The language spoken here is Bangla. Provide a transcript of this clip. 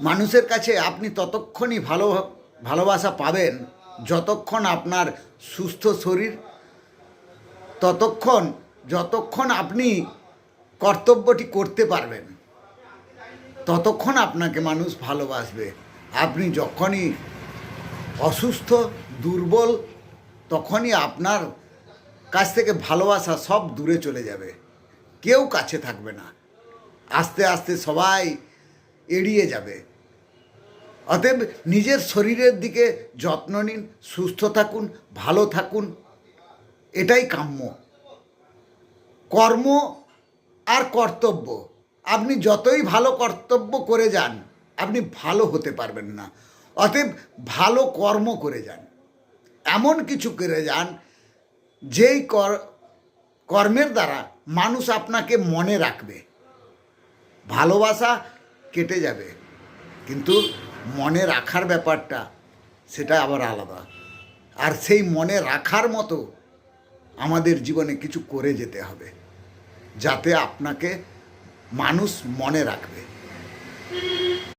মানুষের কাছে আপনি ততক্ষণই ভালো ভালোবাসা পাবেন যতক্ষণ আপনার সুস্থ শরীর, ততক্ষণ, যতক্ষণ আপনি কর্তব্যটি করতে পারবেন, ততক্ষণ আপনাকে মানুষ ভালোবাসবে। আপনি যখনই অসুস্থ, দুর্বল, তখনই আপনার কাছ থেকে ভালোবাসা সব দূরে চলে যাবে। কেউ কাছে থাকবে না। আস্তে আস্তে সবাই এড়িয়ে যাবে। অতএব নিজের শরীরের দিকে যত্ন নিন, সুস্থ থাকুন, ভালো থাকুন, এটাই কাম্য। কর্ম আর কর্তব্য, আপনি যতই ভালো কর্তব্য করে যান, আপনি ভালো হতে পারবেন না। অতএব ভালো কর্ম করে যান। এমন কিছু করে যান, যেই কর, কর্মের দ্বারা মানুষ আপনাকে মনে রাখবে। ভালোবাসা কেটে যাবে। কিন্তু মনে রাখার ব্যাপারটা, সেটা আবার আলাদা। আর সেই মনে রাখার মতো আমাদের জীবনে কিছু করে যেতে হবে, যাতে আপনাকে মানুষ মনে রাখবে।